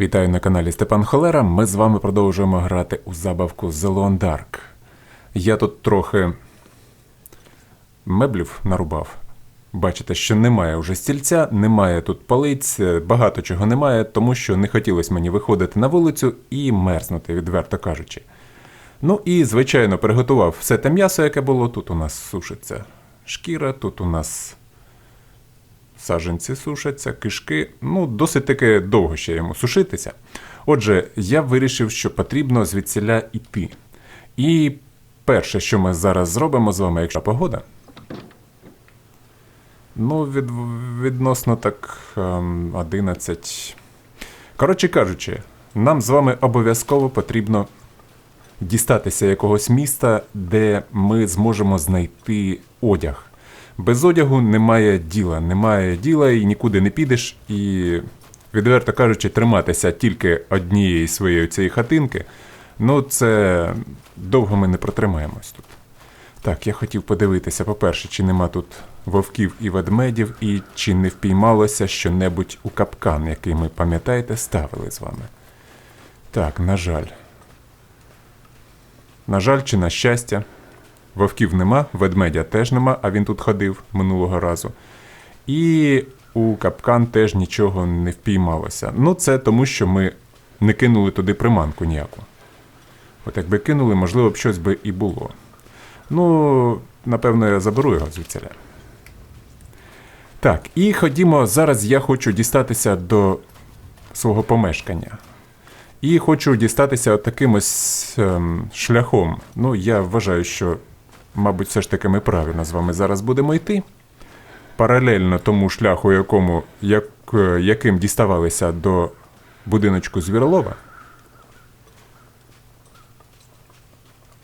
Вітаю на каналі Степан Холера. Ми з вами продовжуємо грати у забавку The Dark. Я тут трохи меблів нарубав. Бачите, що немає вже стільця, немає тут полиць, е, багато чого немає, тому що не хотілося мені виходити на вулицю і мерзнути, відверто кажучи. Ну і, звичайно, приготував все те м'ясо, яке було. Тут у нас сушиться шкіра, тут у нас саджанці сушаться, кишки. Ну, досить таки довго ще йому сушитися. Отже, я вирішив, що потрібно звідсіля йти. І перше, що ми зараз зробимо з вами, якщо погода. Ну, від, відносно так ем, 11. Коротше кажучи, нам з вами обов'язково потрібно дістатися якогось міста, де ми зможемо знайти одяг. Без одягу немає діла, немає діла і нікуди не підеш. І, відверто кажучи, триматися тільки однієї своєї цієї хатинки, ну це довго ми не протримаємось тут. Так, я хотів подивитися, по-перше, чи нема тут вовків і ведмедів, і чи не впіймалося щонебудь у капкан, який ми, пам'ятаєте, ставили з вами. Так, на жаль. На жаль, чи на щастя, вовків нема, ведмедя теж нема, а він тут ходив минулого разу. І у капкан теж нічого не впіймалося. Ну, це тому, що ми не кинули туди приманку ніяку. От якби кинули, можливо б щось би і було. Ну, напевно, я заберу його звідсіля. Так, і ходімо, зараз я хочу дістатися до свого помешкання. І хочу дістатися таким ось ем, шляхом. Ну, я вважаю, що, мабуть, все ж таки ми правильно з вами зараз будемо йти. Паралельно тому шляху, якому, як, е, яким діставалися до будиночку Звірлова.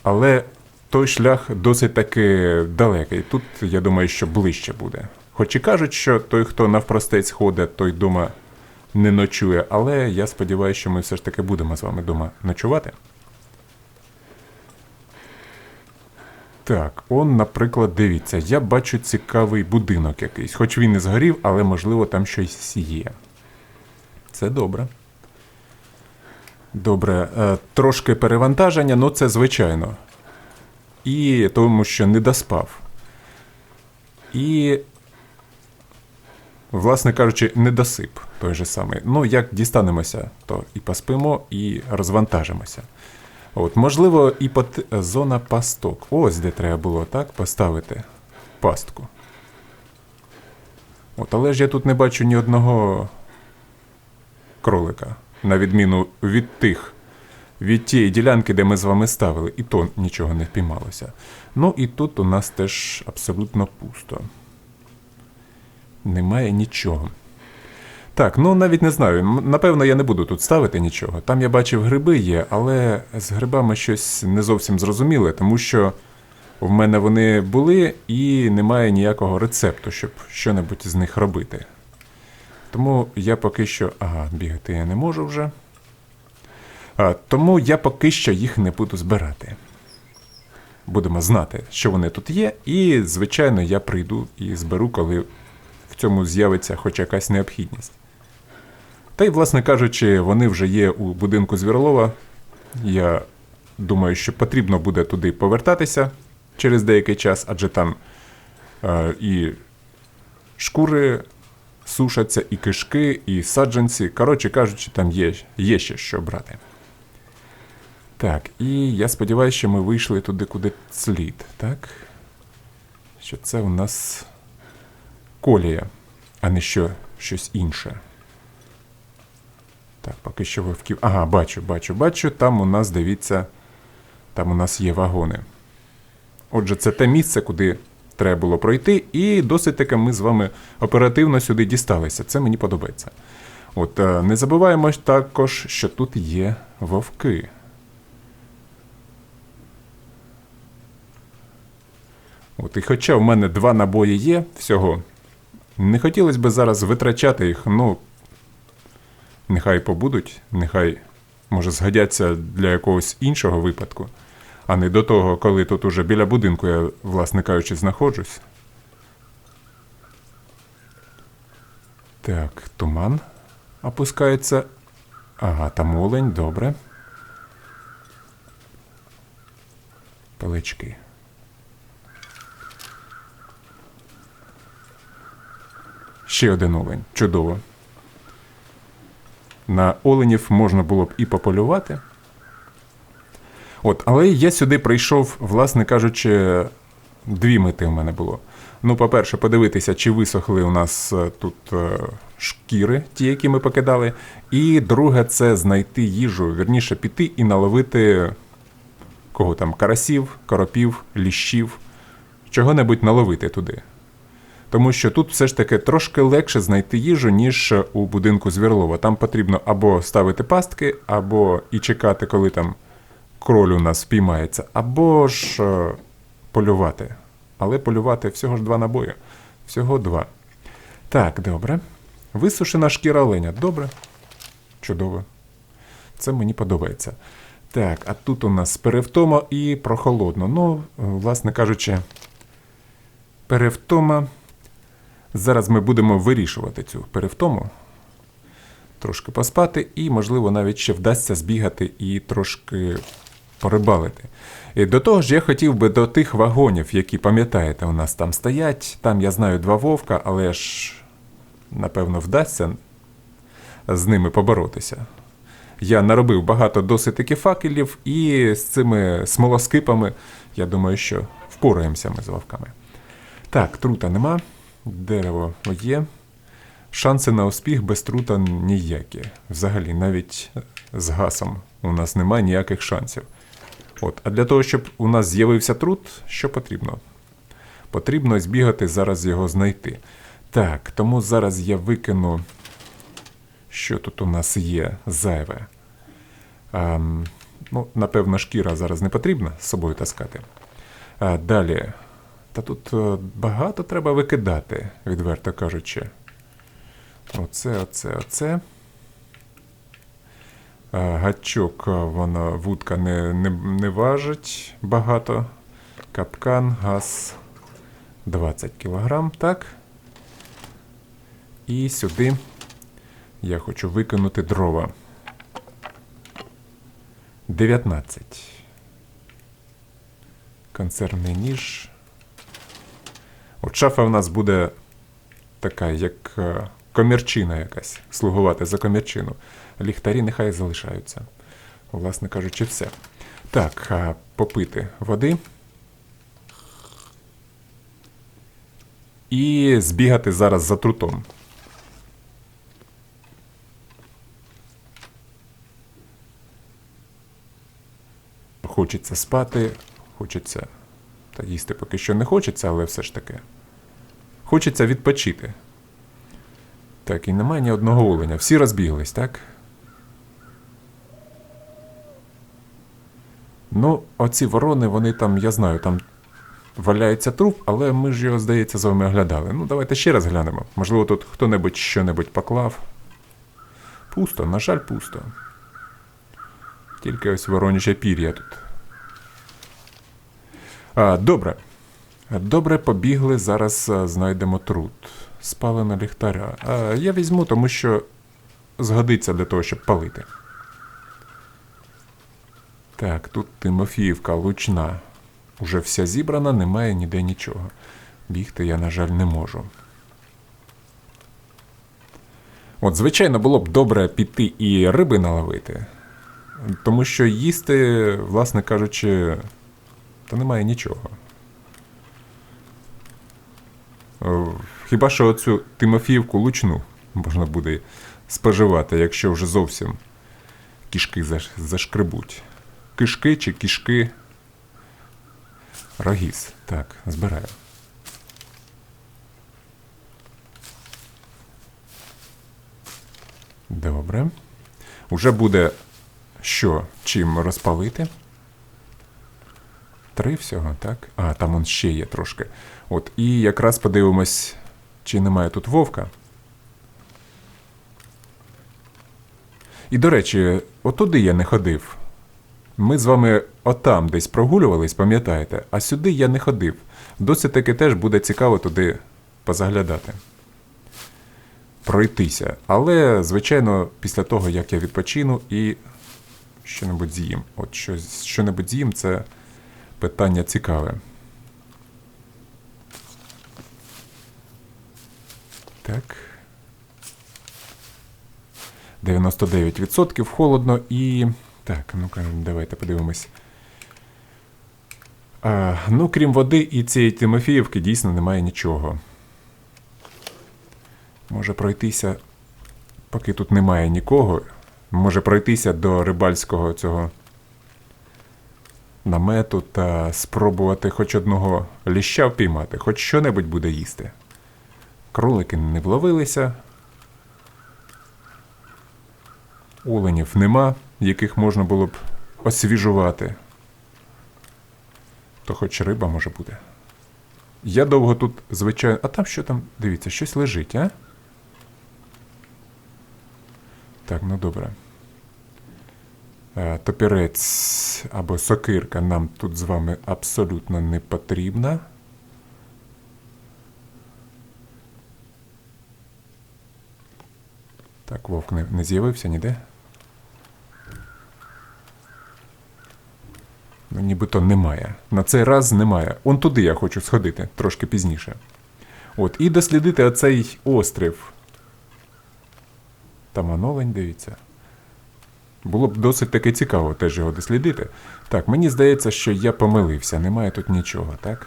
Але той шлях досить таки далекий. Тут, я думаю, що ближче буде. Хоч і кажуть, що той, хто навпростець ходить, той дома не ночує, але я сподіваюся, що ми все ж таки будемо з вами дома ночувати. Так, он, наприклад, дивіться, я бачу цікавий будинок якийсь. Хоч він і згорів, але можливо там щось є. Це добре. Добре, е, трошки перевантаження, ну це звичайно. І тому, що не доспав. І, власне кажучи, недосип той же самий. Ну, як дістанемося, то і поспимо, і розвантажимося. От, можливо, і пот... зона пасток. Ось де треба було так поставити пастку. От, але ж я тут не бачу ні одного кролика, на відміну від тих, від тієї ділянки, де ми з вами ставили, і то нічого не впіймалося. Ну і тут у нас теж абсолютно пусто. Немає нічого. Так, ну навіть не знаю. Напевно, я не буду тут ставити нічого. Там я бачив гриби є, але з грибами щось не зовсім зрозуміле, тому що в мене вони були і немає ніякого рецепту, щоб що-небудь з них робити. Тому я поки що. Ага, бігати я не можу вже. А, тому я поки що їх не буду збирати. Будемо знати, що вони тут є, і, звичайно, я прийду і зберу, коли в цьому з'явиться хоч якась необхідність. Та й, власне кажучи, вони вже є у будинку Звірлова. Я думаю, що потрібно буде туди повертатися через деякий час, адже там е, і шкури сушаться, і кишки, і саджанці. Коротше кажучи, там є, є ще що брати. Так, і я сподіваюся, що ми вийшли туди, куди слід, так? Що це у нас колія, а не що щось інше. Так, поки що вовків. Ага, бачу, бачу, бачу. Там у нас, дивіться, там у нас є вагони. Отже, це те місце, куди треба було пройти, і досить таки ми з вами оперативно сюди дісталися. Це мені подобається. От, е, не забуваємо також, що тут є вовки. От, і хоча в мене два набої є всього, не хотілося б зараз витрачати їх, ну, нехай побудуть, нехай, може, згодяться для якогось іншого випадку, а не до того, коли тут уже біля будинку я, власне кажучи, знаходжусь. Так, туман опускається Ага, там олень, добре. Палички. Ще один олень. Чудово. На оленів можна було б і пополювати. От, але я сюди прийшов, власне кажучи, дві мети в мене було. Ну, по-перше, подивитися, чи висохли у нас е, тут е, шкіри, ті, які ми покидали. І друге, це знайти їжу, вірніше піти і наловити кого там, карасів, коропів, ліщів, чого-небудь наловити туди. Тому що тут все ж таки трошки легше знайти їжу, ніж у будинку Звірлова. Там потрібно або ставити пастки, або і чекати, коли там кроль у нас спіймається, або ж е, полювати. Але полювати всього ж два набої. Всього два. Так, добре. Висушена шкіра оленя. Добре. Чудово. Це мені подобається. Так, а тут у нас перевтома і прохолодно. Ну, е, власне кажучи, перевтома. Зараз ми будемо вирішувати цю перевтому. Трошки поспати, і, можливо, навіть ще вдасться збігати і трошки порибалити. І до того ж, я хотів би до тих вагонів, які пам'ятаєте, у нас там стоять. Там я знаю два вовка, але ж, напевно, вдасться з ними поборотися. Я наробив багато досить таки факелів, і з цими смолоскипами, я думаю, що впораємося ми з вовками. Так, трута нема, дерево є. Шанси на успіх без трута ніякі. Взагалі, навіть з гасом у нас немає ніяких шансів. От, а для того, щоб у нас з'явився труд, що потрібно? Потрібно збігати зараз його знайти. Так, тому зараз я викину, що тут у нас є зайве. Ем, ну, напевно, шкіра зараз не потрібна з собою таскати. А, далі. Та тут е, багато треба викидати, відверто кажучи. Оце, оце, оце. Гачок, а, вона вудка не, не, не важить багато. Капкан, газ 20 кг, так. І сюди я хочу викинути дрова. 19. Консервний ніж. От шафа в нас буде така, як е, комірчина якась, слугувати за комірчину. Ліхтарі нехай залишаються. Власне кажучи, все. Так, попити води. І збігати зараз за трутом. Хочеться спати, хочеться. Та їсти поки що не хочеться, але все ж таки. Хочеться відпочити. Так, і немає ні одного оленя. Всі розбіглись, так? Ну, оці ворони, вони там, я знаю, там валяється труп, але ми ж його, здається, з вами оглядали. Ну, давайте ще раз глянемо. Можливо, тут хто-небудь що-небудь поклав. Пусто, на жаль, пусто. Тільки ось вороняче пір'я тут. А, добре. Добре, побігли. Зараз знайдемо труд. Спалена ліхтаря. Я візьму, тому що згодиться для того, щоб палити. Так, тут Тимофіївка лучна. Уже вся зібрана, немає ніде нічого. Бігти я, на жаль, не можу. От, звичайно, було б добре піти і риби наловити. Тому що їсти, власне кажучи, та немає нічого. О, Хіба що оцю Тимофіївку лучну можна буде споживати, якщо вже зовсім кішки зашкребуть. Кишки чи кішки. Рогіз. Так, збираю. Добре. Уже буде що, чим розпалити? Три всього, так? А, там он ще є трошки. От, і якраз подивимось, чи немає тут вовка. І, до речі, отуди я не ходив. Ми з вами отам десь прогулювались, пам'ятаєте, а сюди я не ходив. Досить таки теж буде цікаво туди позаглядати. пройтися. Але, звичайно, після того, як я відпочину і що-небудь з'їм. От щось, що-небудь з'їм це питання цікаве. Так. 99% холодно і. Так, ну-ка, давайте подивимось. А, ну, крім води і цієї Тимофіївки, дійсно немає нічого. Може пройтися, поки тут немає нікого. Може пройтися до рибальського цього намету та спробувати хоч одного ліща впіймати, хоч що-небудь буде їсти. Кролики не вловилися. Оленів нема, яких можна було б освіжувати. То хоч риба може бути. Я довго тут, звичайно. А там що там? Дивіться, щось лежить, а? Так, ну добре. Е, Топірець або сокирка нам тут з вами абсолютно не потрібна. Так, вовк не, не з'явився ніде. Ну, нібито немає. На цей раз немає. Он туди я хочу сходити трошки пізніше. От, і дослідити оцей острів. Там оновлень, дивіться. Було б досить таки цікаво теж його дослідити. Так, мені здається, що я помилився, немає тут нічого, так?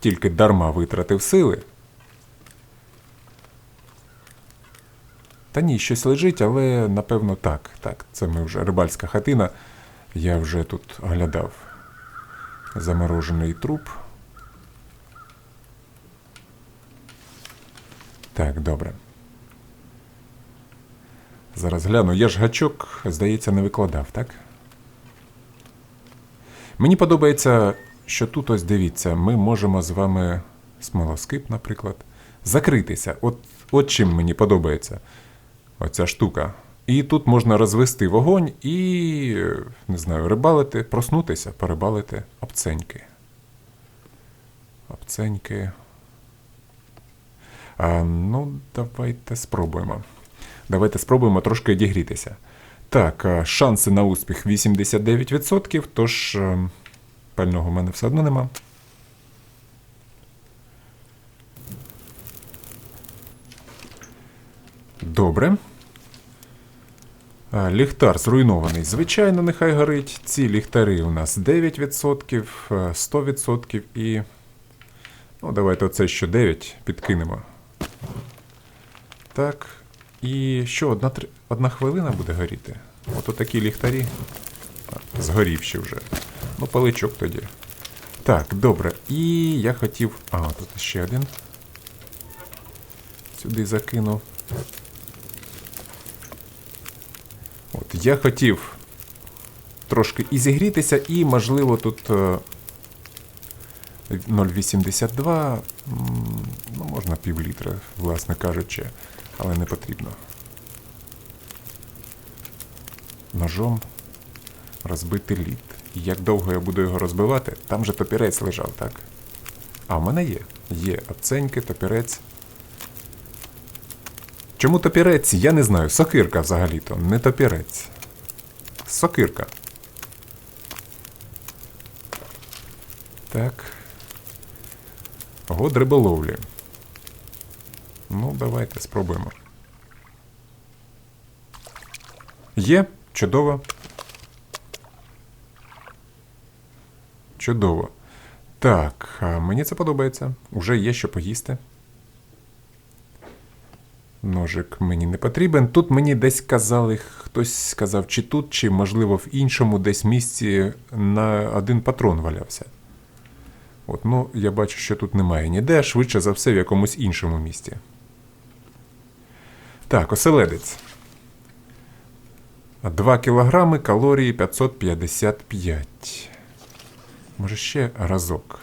Тільки дарма витратив сили. Та ні, щось лежить, але напевно так. Так, це ми вже рибальська хатина. Я вже тут оглядав заморожений труп. Так, добре. Зараз гляну. Я ж гачок, здається, не викладав, так? Мені подобається, що тут ось дивіться, ми можемо з вами смолоскип, наприклад, закритися. От, от чим мені подобається оця штука. І тут можна розвести вогонь і, не знаю, рибалити, проснутися, порибалити обценьки. Обценьки. А, ну, давайте спробуємо. Давайте спробуємо трошки одігрітися. Так, шанси на успіх 89%, тож е, пального в мене все одно нема. Добре. Ліхтар зруйнований. Звичайно, нехай горить. Ці ліхтари у нас 9%, е, 100% і. Ну, давайте оце ще 9 підкинемо. Так. І що, одна, одна хвилина буде горіти? От такі ліхтарі. Згорівші вже. Ну, паличок тоді. Так, добре. І я хотів. А, тут ще один. Сюди закину. От, я хотів трошки і зігрітися, і, можливо, тут е, 0,82, ну, можна пів літра, власне кажучи, але не потрібно. Ножом розбити лід. Як довго я буду його розбивати, там же топірець лежав, так? А, в мене є. Є оценьки, топірець. Чому топірець? Я не знаю. Сокирка взагалі-то, не топірець. Сокирка. Так. Год риболовлі. Ну, давайте спробуємо. Є? Чудово. Чудово. Так, мені це подобається. Уже є що поїсти. Ножик мені не потрібен. Тут мені десь казали, хтось сказав, чи тут, чи, можливо, в іншому десь місці на один патрон валявся. От, ну, я бачу, що тут немає ніде, швидше за все, в якомусь іншому місці. Так, оселедець. 2 кілограми, калорії 555. Може, ще разок.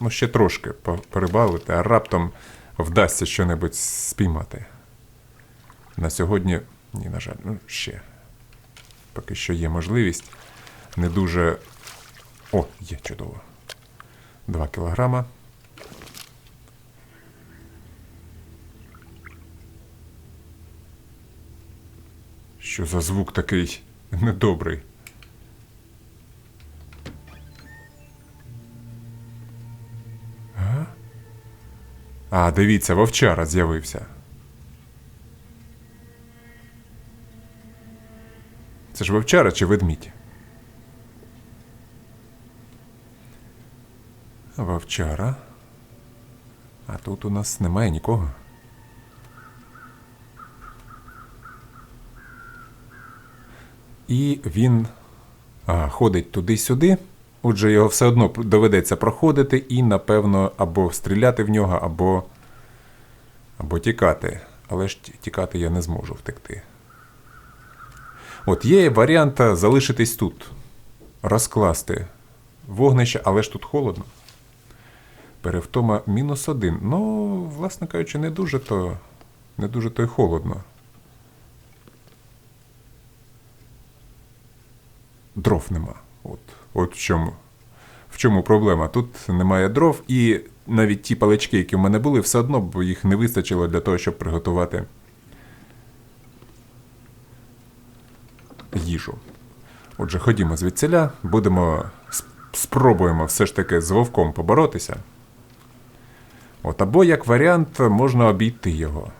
Ну, ще трошки перебавити, а раптом вдасться щонебудь спіймати. На сьогодні, ні, на жаль, ну ще. Поки що є можливість. Не дуже. О, є чудово. 2 кілограма. Що за звук такий недобрий? А? Дивіться, вовчара з'явився. Це ж вовчара чи ведмідь? Вовчара. А тут у нас немає нікого. І він ходить туди-сюди. Отже, його все одно доведеться проходити і, напевно, або стріляти в нього, або, або тікати. Але ж тікати я не зможу втекти. От є варіант залишитись тут, розкласти вогнище, але ж тут холодно. Перевтома мінус один. Ну, власне кажучи, не дуже то, не дуже то й холодно. Дров нема. От, от в чому. В чому проблема? Тут немає дров, і навіть ті палички, які в мене були, все одно б їх не вистачило для того, щоб приготувати їжу. Отже, ходімо звідсіля, будемо спробуємо все ж таки з вовком поборотися. От, або як варіант, можна обійти його.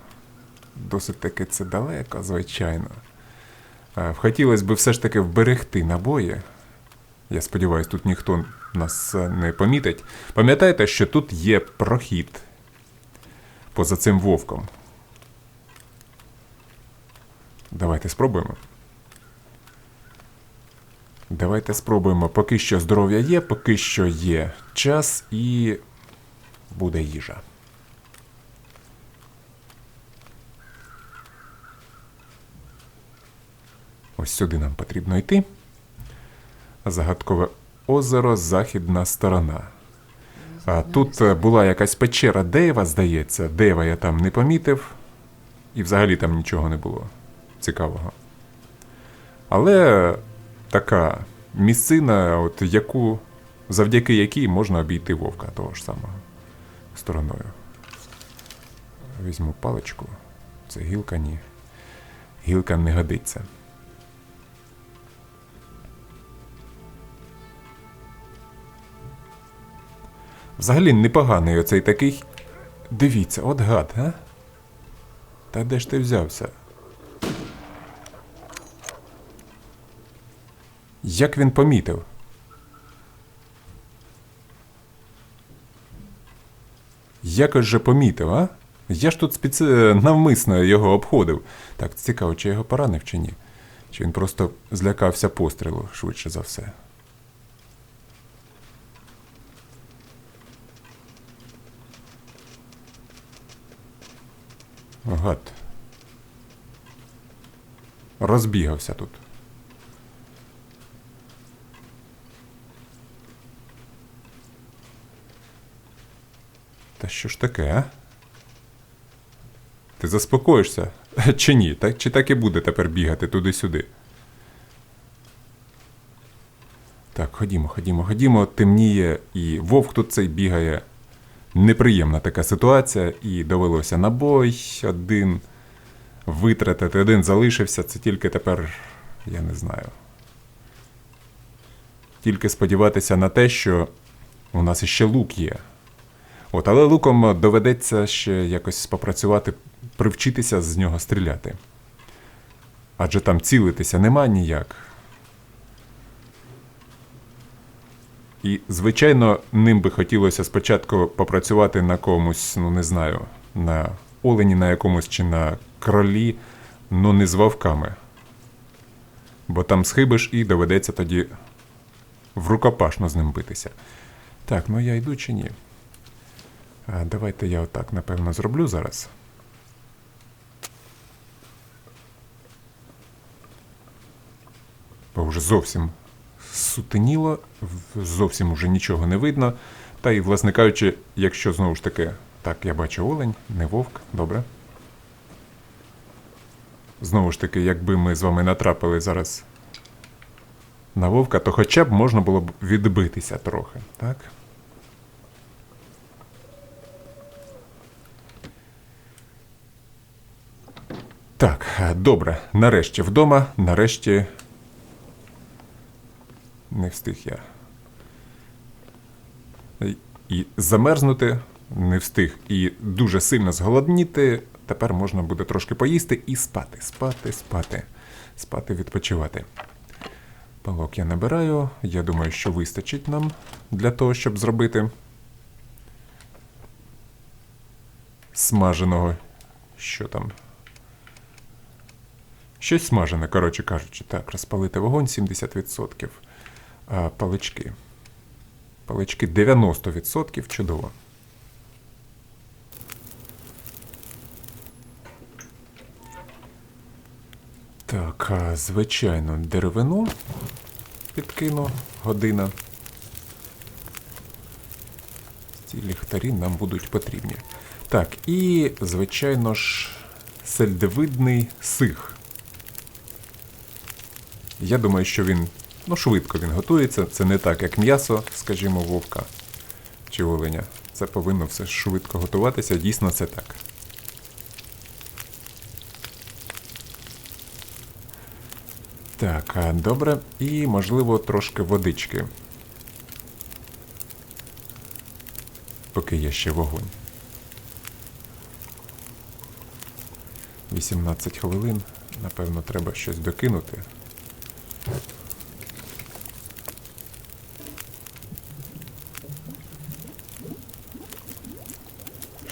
Досить таки це далеко, звичайно. Е, Хотілося б все ж таки вберегти набої. Я сподіваюся, тут ніхто нас не помітить. Пам'ятаєте, що тут є прохід поза цим вовком. Давайте спробуємо. Давайте спробуємо. Поки що здоров'я є, поки що є час і буде їжа. Ось сюди нам потрібно йти. Загадкове озеро, західна сторона. А тут е, була якась печера Дейва, здається. Дейва я там не помітив, і взагалі там нічого не було цікавого. Але така місцина, от яку, завдяки якій можна обійти вовка того ж самого стороною. Візьму паличку. Це гілка ні. Гілка не годиться. Взагалі непоганий оцей такий. Дивіться, от гад, а? Та де ж ти взявся? Як він помітив? Якось же помітив, а? Я ж тут спеці... навмисно його обходив. Так, цікаво, чи я його поранив чи ні? Чи він просто злякався пострілу, швидше за все. Гад. Розбігався тут. Та що ж таке, а? Ти заспокоїшся? Чи ні? Так, чи так і буде тепер бігати туди-сюди? Так, ходімо, ходімо, ходімо, темніє, і вовк тут цей бігає. Неприємна така ситуація, і довелося набой один витратити, один залишився. Це тільки тепер, я не знаю. Тільки сподіватися на те, що у нас іще лук є. От, але луком доведеться ще якось попрацювати, привчитися з нього стріляти. Адже там цілитися нема ніяк. І, звичайно, ним би хотілося спочатку попрацювати на комусь, ну не знаю, на олені на якомусь чи на кролі, ну не з вовками. Бо там схибиш і доведеться тоді в рукопашно з ним битися. Так, ну я йду чи ні? А, давайте я отак, напевно, зроблю зараз. Бо вже зовсім сутеніло, зовсім уже нічого не видно. Та й, власне кажучи, якщо знову ж таки, так, я бачу олень, не вовк, добре. Знову ж таки, якби ми з вами натрапили зараз на вовка, то хоча б можна було б відбитися трохи, так? Так, добре. Нарешті вдома, нарешті. Не встиг я. І- замерзнути не встиг. І дуже сильно зголодніти. Тепер можна буде трошки поїсти і спати, спати, спати, спати, відпочивати. Палок я набираю. Я думаю, що вистачить нам для того, щоб зробити смаженого. Що там? Щось смажене, коротше кажучи. Так, розпалити вогонь 70%. Палички. Палички 90%. Чудово. Так, звичайно, деревину підкину година. Ці ліхтарі нам будуть потрібні. Так, і, звичайно ж, сельдевидний сих. Я думаю, що він ну, швидко він готується. Це не так, як м'ясо, скажімо, вовка чи оленя. Це повинно все швидко готуватися. Дійсно, це так. Так, добре. І, можливо, трошки водички. Поки є ще вогонь. 18 хвилин. Напевно, треба щось докинути.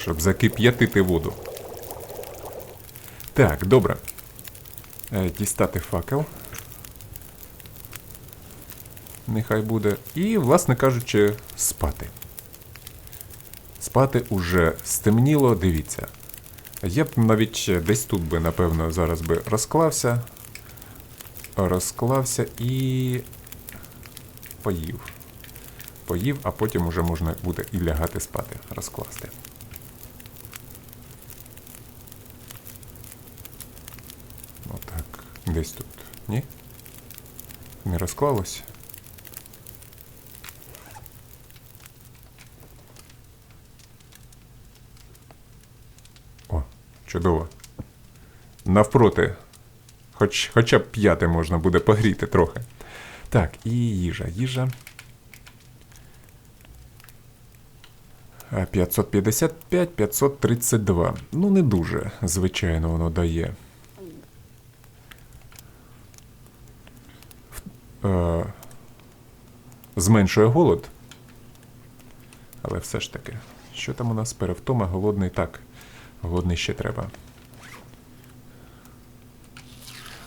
Щоб закип'ятити воду. Так, добре. Е, Дістати факел. Нехай буде. І, власне кажучи, спати. Спати уже стемніло, дивіться. Я б навіть десь тут би, напевно, зараз би розклався. Розклався і поїв. Поїв, а потім уже можна буде і лягати спати, розкласти. Отак. Десь тут. Ні? Не розклалось? О, чудово. Навпроти. Хоч, хоча б п'яте можна буде погріти трохи. Так, і їжа. Їжа. Е, 555, 532. Ну, не дуже, звичайно, воно дає. Е, Зменшує голод. Але все ж таки, що там у нас перевтома, голодний так. Голодний ще треба.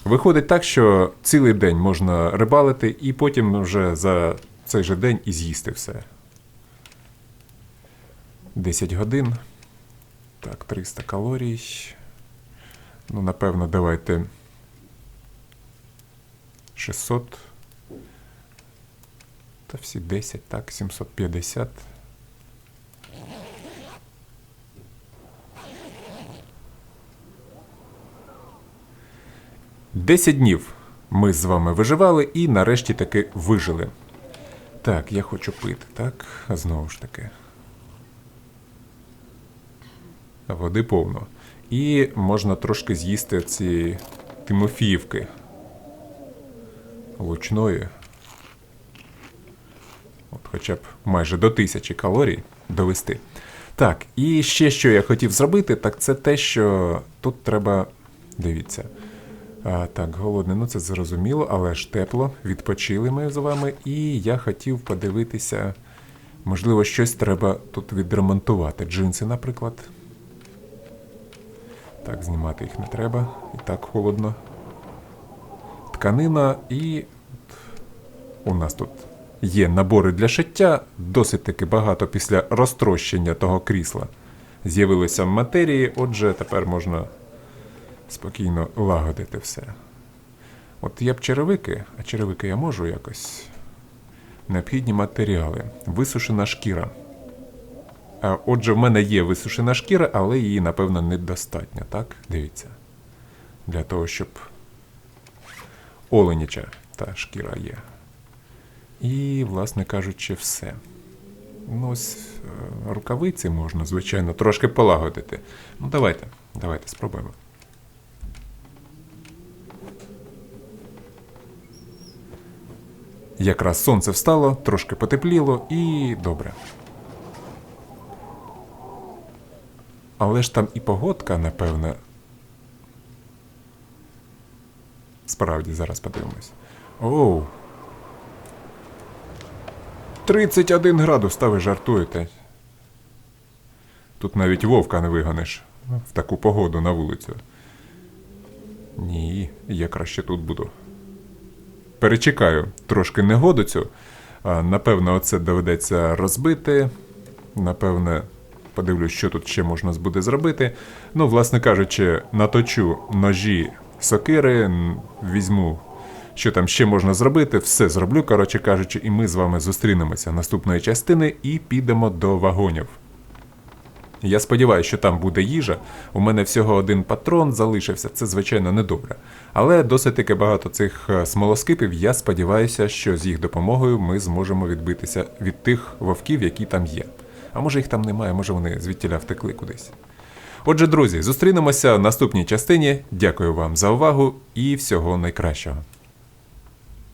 Виходить так, що цілий день можна рибалити, і потім вже за цей же день і з'їсти все. 10 годин. Так, 300 калорій. Ну, напевно, давайте 600. Та всі 10, так, 750. Десять днів ми з вами виживали і нарешті таки вижили. Так, я хочу пити, так? Знову ж таки. Води повно. І можна трошки з'їсти ці Тимофіївки лучної. Хоча б майже до тисячі калорій довести. Так, і ще що я хотів зробити, так це те, що тут треба. Дивіться. А, так, голодний, ну це зрозуміло, але ж тепло. Відпочили ми з вами, і я хотів подивитися, можливо, щось треба тут відремонтувати. Джинси, наприклад. Так, знімати їх не треба. І так холодно. Тканина і. У нас тут є набори для шиття, досить таки багато після розтрощення того крісла. З'явилися матерії, отже, тепер можна спокійно лагодити все. От є б черевики, а черевики я можу якось. Необхідні матеріали. Висушена шкіра. А, Отже, в мене є висушена шкіра, але її, напевно, недостатньо, так? Дивіться. Для того, щоб оленяча та шкіра є. І, власне кажучи, все. Ну, Ось е, рукавиці можна, звичайно, трошки полагодити. Ну, давайте, давайте спробуємо. Якраз сонце встало, трошки потепліло і добре. Але ж там і погодка, напевне. Справді, зараз подивимось. Оу, 31 градус, та ви жартуєте. Тут навіть вовка не вигониш в таку погоду на вулицю. Ні, я краще тут буду. Перечекаю трошки негоду цю. Напевно, оце доведеться розбити. Напевне, подивлюсь, що тут ще можна буде зробити. Ну, власне кажучи, наточу ножі сокири, візьму, що там ще можна зробити, все зроблю, коротше кажучи, і ми з вами зустрінемося наступної частини і підемо до вагонів. Я сподіваюся, що там буде їжа. У мене всього один патрон залишився, це звичайно недобре. Але досить таки багато цих е, смолоскипів. Я сподіваюся, що з їх допомогою ми зможемо відбитися від тих вовків, які там є. А може їх там немає, може вони звідтіля втекли кудись. Отже, друзі, зустрінемося в наступній частині. Дякую вам за увагу і всього найкращого.